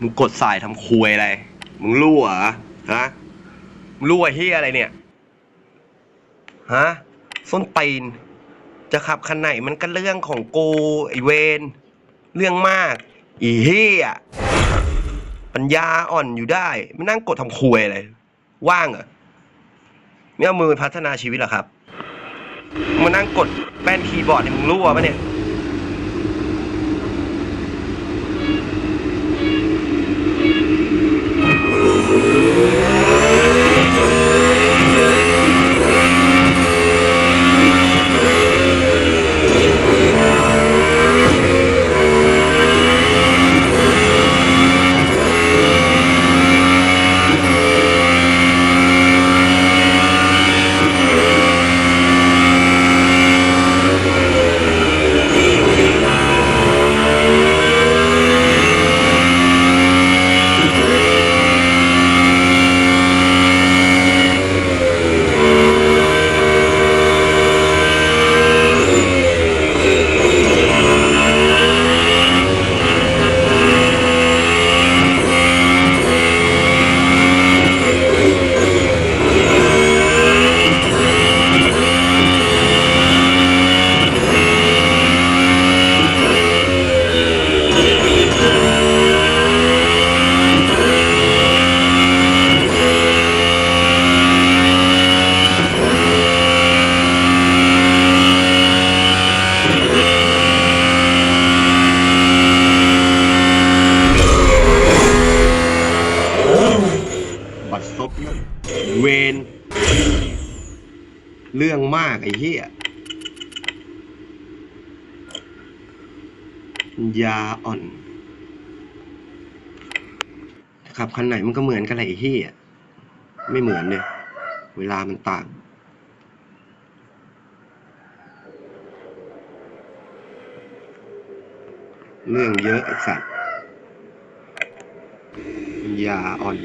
มึงกดสายทำควยอะไร มึงรั่วเหรอฮะมึงรั่วเฮียอะไรเนี่ย ฮะ ส้นตีน จะขับคันไหนมันก็เรื่องของกูไอเวน เรื่องมาก อีเฮียปัญญาอ่อนอยู่ได้มานั่งกดทำควยอะไร ว่างเหรอไม่เอามือพัฒนาชีวิตหรอครับมานั่งกดแป้นคีย์บอร์ดมึงรั่วปะเนี่ย ซบเวนเรื่องมากไอ้เหี้ยยาอ่อนขับคันไหนมันก็เหมือนกันแหละไอ้เหี้ยไม่เหมือนเนี่ย เวลามันต่างเรื่องเยอะไอ้สัตว์ยาอ่อน